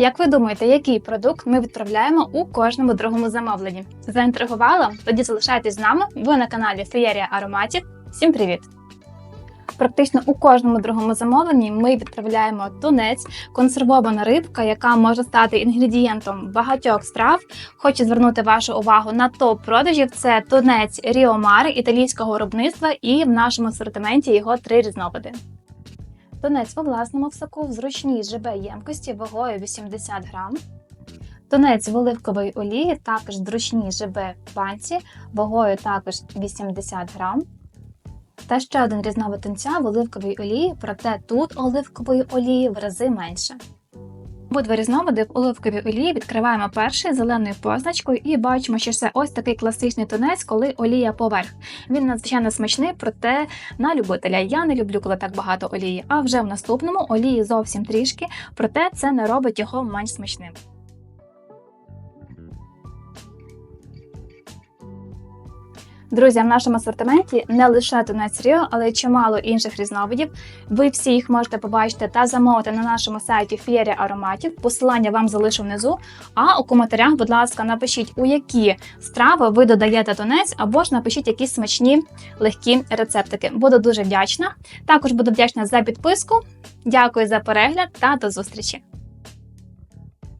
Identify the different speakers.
Speaker 1: Як ви думаєте, який продукт ми відправляємо у кожному другому замовленні? Заінтригувала? Тоді залишайтесь з нами. Ви на каналі Феєрія Ароматів. Всім привіт! Практично у кожному другому замовленні ми відправляємо тунець, консервована рибка, яка може стати інгредієнтом багатьох страв. Хочу звернути вашу увагу на топ продажів. Це тунець Ріомари італійського виробництва, і в нашому асортименті його три різновиди. Тунець у власному всаку в зручній ЖБ ємкості вагою 80 грам. тонець в оливковій олії також в зручній ЖБ банці вагою також 80 грам. Та ще один різновид тонця в оливковій олії, проте тут оливкової олії в рази менше. Обидва в оливковій олії відкриваємо перший зеленою позначкою і бачимо, що це ось такий класичний тунець, коли олія поверх. Він надзвичайно смачний, проте на любителя. Я не люблю, коли так багато олії. А вже в наступному олії зовсім трішки, проте це не робить його менш смачним. Друзі, в нашому асортименті не лише тунець Ріо, але й чимало інших різновидів. Ви всі їх можете побачити та замовити на нашому сайті Фєрія Ароматів. Посилання вам залишу внизу. А у коментарях, будь ласка, напишіть, у які страви ви додаєте тунець, або ж напишіть якісь смачні легкі рецептики. Буду дуже вдячна. Також буду вдячна за підписку. Дякую за перегляд та до зустрічі!